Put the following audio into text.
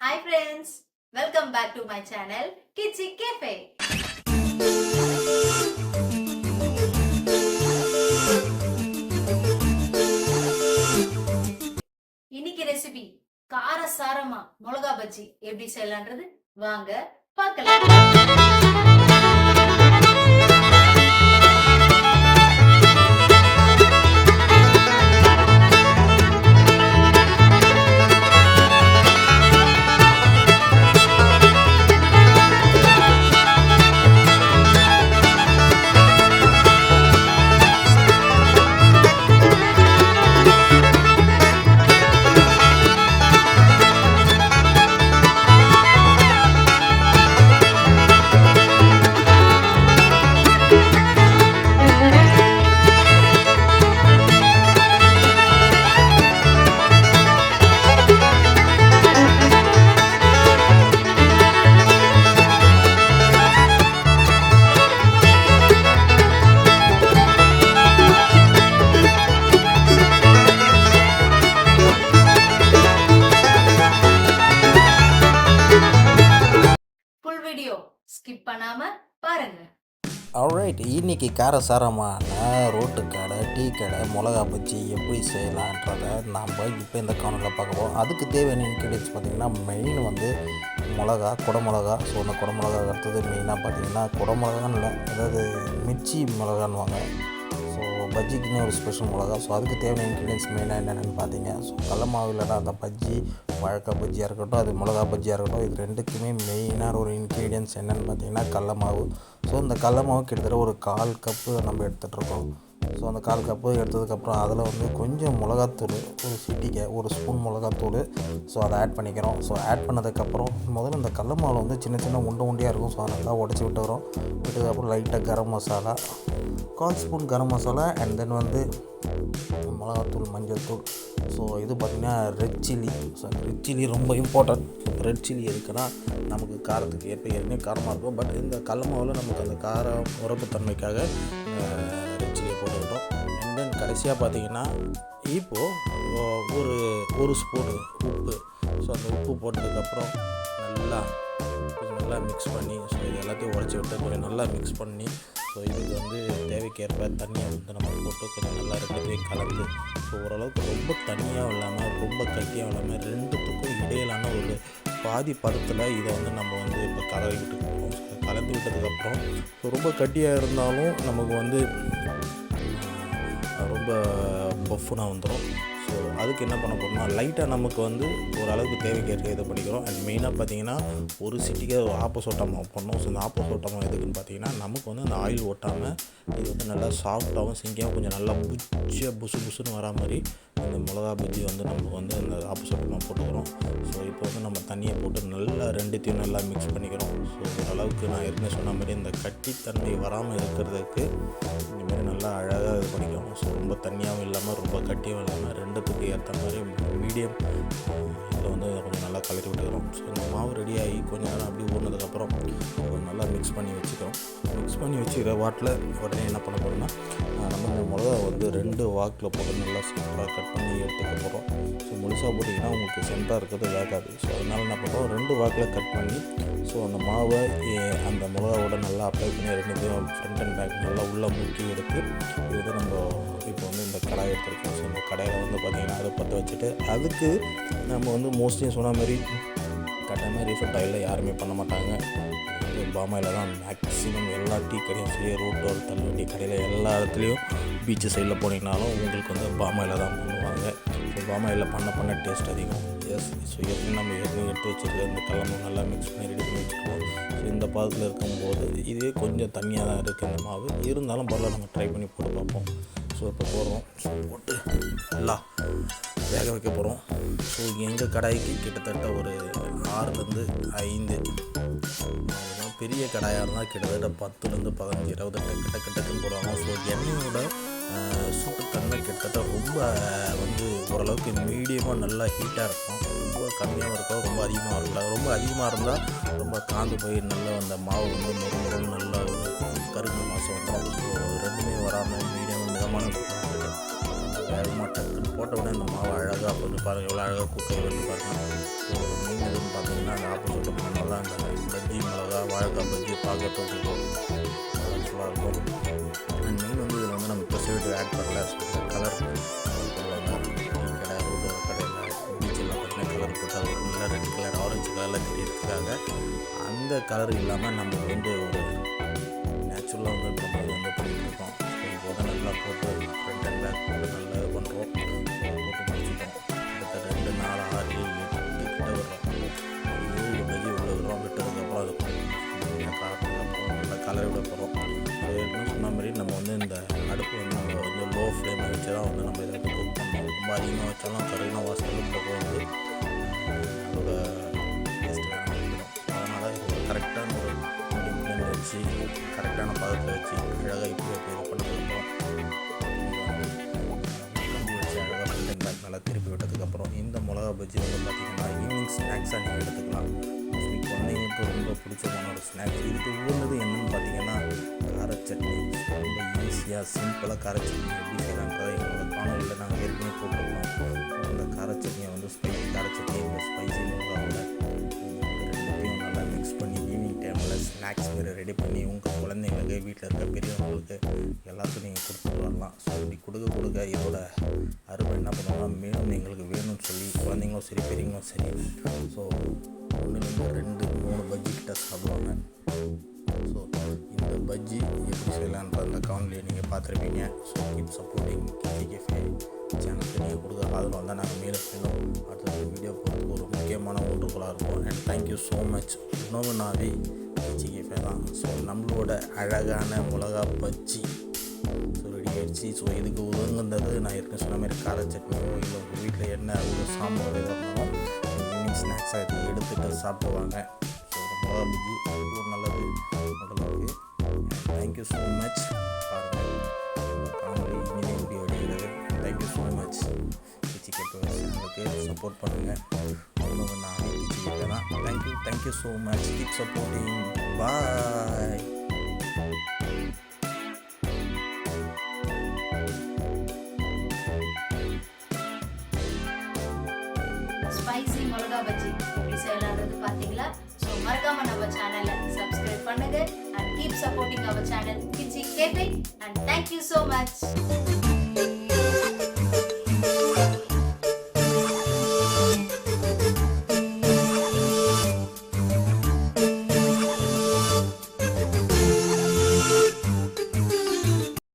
Hi friends welcome back to my channel Kichi cafe இன்னைக்கு recipe கார சாரமா மிளகா பஜ்ஜி எப்படி செய்யலான்றது வாங்க பார்க்கலாம் ஸ்கிப் பண்ணாம பாருங்க. ஆல்ரைட் இன்னைக்கு காரசாரமான ரோட்டு கடை டீ கடை மிளகா பச்சி எப்படி செய்யலான்றதை நாம் இப்போ இந்த காணொலியில் பார்க்க போகிறோம் அதுக்கு தேவையான இன்க்ரீடியன்ஸ் பார்த்திங்கன்னா மெயின் வந்து மிளகா குடமிளகா. ஸோ அந்த குடமிளகா அடுத்தது மெயினாக பார்த்தீங்கன்னா குடமிளகான்னு இல்லை அதாவது மிர்ச்சி மிளகான்னுவாங்க. பஜ்ஜிக்குன்னு ஒரு ஸ்பெஷல் மிளகா. ஸோ அதுக்கு தேவையான இன்க்ரீடியன்ஸ் மெயினாக என்னென்னு பார்த்தீங்க. ஸோ கடல மாவில் தான் அந்த பஜ்ஜி வழக்க பஜ்ஜியாக இருக்கட்டும் அது மிளகா பஜ்ஜியாக இருக்கட்டும் இது ரெண்டுக்குமே மெயினான ஒரு இன்க்ரீடியன்ஸ் என்னென்னு பார்த்தீங்கன்னா கடல மாவு. ஸோ இந்த கடல மாவு கிட்டத்தட்ட ஒரு கால் கப்பு நம்ம எடுத்துகிட்ருக்கோம் ஸோ அந்த கால் கப்பு எடுத்ததுக்கப்புறம் அதில் வந்து கொஞ்சம் மிளகாத்தூள் ஒரு சிட்டிக்கை ஒரு ஸ்பூன் மிளகாத்தூள். ஸோ அதை ஆட் பண்ணிக்கிறோம். ஸோ ஆட் பண்ணதுக்கப்புறம் முதல்ல இந்த கடல மாவில் வந்து சின்ன சின்ன உண்டை உண்டியாக இருக்கும். ஸோ நல்லா உடச்சி விட்டு விட்டதுக்கப்புறம் லைட்டாக கரம் மசாலா கால் spoon garam masala and then வந்து மிளகாத்தூள் மஞ்சள் தூள். ஸோ இது பார்த்திங்கன்னா red chilli so red chilli ரொம்ப இம்பார்ட்டன்ட் ரெட் சில்லி இருக்குன்னா நமக்கு காரத்துக்கு ஏற்ப ஏற்கனவே காரமாக இருக்கும். பட் இந்த கடல மாவில் நமக்கு அந்த காரம் உரப்புத்தன்மைக்காக போட்டுக்கிட்டோம். அண்ட் தென் கடைசியாக பார்த்தீங்கன்னா இப்போது ஒரு ஒரு ஸ்பூனு உப்பு. ஸோ அந்த உப்பு போட்டதுக்கப்புறம் நல்லா கொஞ்சம் நல்லா மிக்ஸ் பண்ணி ஸோ இது எல்லாத்தையும் உடச்சி விட்டு கொஞ்சம் நல்லா மிக்ஸ் பண்ணி ஸோ இதுக்கு வந்து தேவைக்கேற்ப தண்ணியை வந்து நம்ம போட்டு கொஞ்சம் நல்லா இருக்கிறதே கலந்து ஸோ ஓரளவுக்கு ரொம்ப தண்ணியாகவும் இல்லாமல் ரொம்ப கட்டியாகவும் இல்லாமல் ரெண்டுத்துக்கும் இடையிலான ஒரு பாதி பதத்தில் இதை வந்து நம்ம வந்து இப்போ கலவி விட்டுருக்கோம் கலந்து விட்டதுக்கப்புறம் ஸோ ரொம்ப கட்டியாக இருந்தாலும் நமக்கு வந்து பஃப்னா வந்துடும் அதுக்கு என்ன பண்ண போகிறோம்னா லைட்டாக நமக்கு வந்து ஓரளவுக்கு தேவைக்கேற்க இதை பண்ணிக்கிறோம் அண்ட் மெயினாக பார்த்தீங்கன்னா ஒரு சிட்டிக்கு ஒரு ஆப்போசோட்டமாக பண்ணோம். ஸோ இந்த ஆப்போசோட்டமாக எதுக்குன்னு பார்த்தீங்கன்னா நமக்கு வந்து அந்த ஆயில் ஓட்டாமல் இது வந்து நல்லா சாஃப்டாகவும் சிங்கியாகவும் கொஞ்சம் நல்லா புச்சியாக புசு புசுன்னு வரா மாதிரி இந்த மிளகா பஜ்ஜி வந்து நம்ம வந்து அந்த ஆப்போசோட்டமாக போட்டுக்கிறோம். ஸோ இப்போ வந்து நம்ம தண்ணியை போட்டு நல்லா ரெண்டுத்தையும் நல்லா மிக்ஸ் பண்ணிக்கிறோம். ஸோ ஓரளவுக்கு நான் ஏற்கனவே சொன்ன மாதிரி இந்த கட்டித்தன்மை வராமல் இருக்கிறதுக்கு இந்தமாதிரி நல்லா அழகாக இது பண்ணிக்கிறோம். ஸோ ரொம்ப தண்ணியாகவும் இல்லாமல் ரொம்ப கட்டியும் இல்லாமல் ரெண்டுத்துக்கு ஏற்ற மாதிரி மீடியம். இதில் வந்து கொஞ்சம் நல்லா கலக்கி விட்டுக்கிறோம். ஸோ இந்த மாவு ரெடி ஆகி கொஞ்ச நேரம் அப்படியே ஊறினதுக்கப்புறம் கொஞ்சம் நல்லா மிக்ஸ் பண்ணி வச்சுக்கிறோம். மிக்ஸ் பண்ணி வச்சுக்கிற வாட்டில் உடனே என்ன பண்ண போகிறோம்னா நம்ம இந்த மிளகா வந்து ரெண்டு வாக்கில் போட்டு நல்லா சூப்பராக கட் பண்ணி எடுத்துக்க போகிறோம் ஸோ முழுசாக போட்டிங்கன்னா உங்களுக்கு சென்டராக இருக்கிறது வேகாது. ஸோ அதனால் என்ன பண்ணுறோம் ரெண்டு வாக்கில் கட் பண்ணி ஸோ அந்த மாவை அந்த மிளகாவோட நல்லா அப்ளை பண்ணி ரெண்டுத்தையும் ஃப்ரண்ட் அண்ட் பேக் நல்லா உள்ளே முக்கி எடுத்து இது நம்ம இப்போ வந்து இந்த கடாய் எடுத்துருக்கோம். ஸோ இந்த கடாயில் வந்து பார்த்திங்கன்னா அதை பற்ற வச்சுட்டு அதுக்கு நம்ம வந்து மோஸ்ட்லி சொன்ன மாதிரி கட்டாயமாக ரீஃபண்ட் ஆயிலில் யாருமே பண்ண மாட்டாங்க. பாமாயில் தான் மேக்ஸிமம் எல்லா டீ கடையும் சரி ரோட்டோர் தள்ளுவண்டி கடையில் எல்லா இடத்துலையும் பீச்சு சைடில் போனீங்கனாலும் உங்களுக்கு வந்து பாமாயில் தான் பண்ணுவாங்க. ஸோ பாமாயில் பண்ண பண்ண டேஸ்ட் அதிகம். எஸ் ஸோ எப்படி நம்ம எதுவும் எடுத்து வச்சுருக்கோம் இந்த கிழமை நல்லா மிக்ஸ் பண்ணி ரெடி பண்ணி வச்சுருக்கோம். ஸோ இந்த பாதத்தில் இருக்கும்போது இதே கொஞ்சம் தண்ணியாக தான் இருக்குது இந்த மாவு. இருந்தாலும் பரவாயில்ல நம்ம ட்ரை பண்ணி போட்டு பார்ப்போம். ஸோ இப்போ போடுறோம். ஸோ போட்டு நல்லா வேக வைக்க போகிறோம் ஸோ எங்கள் கடாய்க்கு கிட்டத்தட்ட ஒரு ஆறுலேருந்து ஐந்து. பெரிய கடாயாக இருந்தால் கிட்டத்தட்ட பத்துலேருந்து பதினஞ்சு இருபது கிட்ட கிட்டத்துக்கு போடுவாங்க. ஸோ எண்ணெயோட ஆஹ், சூட்டுத்தன்மை கிட்டத்தட்ட ரொம்ப வந்து ஓரளவுக்கு மீடியமாக நல்லா ஹீட்டாக இருக்கும். ரொம்ப கம்மியாகவும் இருக்கும் ரொம்ப அதிகமாக இருக்கும் ரொம்ப அதிகமாக இருந்தால் ரொம்ப காந்து போய் நல்லா அந்த மாவு வந்து முறு நல்லா கரும்பு மாதம் வந்துடும் ஸோ ரெண்டுமே வராமல் மீடியம் மிதமான வேகமாக டக்குன்னு போட்ட உடனே இந்த மாவு அழகாக வந்து பாருங்கள் எவ்வளோ அழகாக குக்கை வந்து பாருங்கள் மீன் எதுன்னு பார்த்தீங்கன்னா அந்த பஜ்ஜி மிளகா வாழைக்காய் பஜ்ஜி பார்க்கறதுக்கு கலர்ஃபுல்லாக இருக்கும். அண்ட் மெயின் வந்து இதில் வந்து நம்ம ப்ரிசர்வேட்டிவ் ஆட் பண்ணல. கலர் போடுவாங்க கடை ரோடு கடையில் பீச்செல்லாம் பார்த்தீங்கன்னா கலர் போட்டு ஒரு நல்ல ரெட் கலர் ஆரஞ்சு கலரில் தெரியறதுக்காக அந்த கலர் இல்லாமல் நம்ம வந்து ஒரு நேச்சுரலாக வந்து நம்ம வந்து நம்ம இதை வந்து குக் பண்ணோம் ரொம்ப அதிகமாக வச்சாலும் கரெக்டாக வாசலும் போக வந்து அதோட டேஸ்ட் அதனால் இது கரெக்டான ஒரு மீடியம் வச்சு கரெக்டான பதத்தில் வச்சு அழகாக இப்படி அப்படி இது பண்ண கம்பி வச்சு அழகாக ஃப்ரண்ட் பேக் நல்லா திருப்பி விட்டதுக்கப்புறம் இந்த மிளகா பஜ்ஜி வந்து பார்த்திங்கன்னா ஈவினிங் ஸ்நாக்ஸாக நீங்கள் எடுத்துக்கலாம். குழந்தைங்களுக்கு ரொம்ப பிடிச்சமான ஒரு ஸ்நாக்ஸ் இதுக்கு உகந்தது என்னென்னு பார்த்தீங்கன்னா கார சட்னி. ரொம்ப ஈஸியாக சிம்பிளாக கார சட்னி எப்படி செய்யலான்றதை வீட்டில் இருக்க பெரியவங்களுக்கு எல்லாத்துக்கும் நீங்கள் கொடுத்துட்டு வரலாம். ஸோ இப்படி கொடுக்க கொடுக்க இதோட அருமை என்ன பண்ணலாம் மேலும் எங்களுக்கு வேணும்னு சொல்லி குழந்தைங்களும் சரி பெரியவங்களும் சரி ஸோ ஒன்றுலேருந்து ரெண்டு மூணு பஜ்ஜி கிட்ட சாப்பிடுவாங்க. ஸோ இந்த பஜ்ஜி எப்படி செய்யலான்ற அந்த கவுண்ட்லேயே நீங்கள் பார்த்துருப்பீங்க. ஸோ கீப் சப்போர்ட்டிங் கேகேஃபே சேனலுக்கு நீங்கள் கொடுக்குற ஆதரவு வந்தால் நாங்கள் மேலும் மேலும் அடுத்த வீடியோ போகிறதுக்கு ஒரு முக்கியமான ஒன்றுகளாக இருக்கும் அண்ட் தேங்க்யூ ஸோ மச் உணவு நாவி கேகேஃபே தான். ஸோ நம்மளோட அழகான மிளகா பச்சி ஸோ ரெடி ஆயிடுச்சு. ஸோ இதுக்கு உதவுங்கிறது நான் ஏற்கனவே சொன்ன மாதிரி கார சட்னியோ இல்லை உங்கள் வீட்டில் என்ன ஒரு சாம்பார் எதாக இருந்தாலும் ஈவினிங் ஸ்நாக்ஸாக இதை எடுத்துகிட்டு சாப்பிடுவாங்க. ஸோ மிளகா பஜ்ஜி ஒரு நல்லது. உடலுக்கு தேங்க்யூ ஸோ மச் பாருங்கள் காணொலி இனிமே வீடியோ அடிக்கிறது தேங்க்யூ ஸோ மச் கிச்சி கேட்டு சப்போர்ட் பண்ணுங்கள் உணவு நான் தான் thank you thank you so much keep supporting bye spicy மிளகா பஜ்ஜி. எப்படி செய்யலான்றது பார்த்தீங்களா? ஸோ மறக்காம நம்ம சேனலை சப்ஸ்கிரைப் பண்ணுங்க. And keep supporting our channel Kichi cafe and thank you so much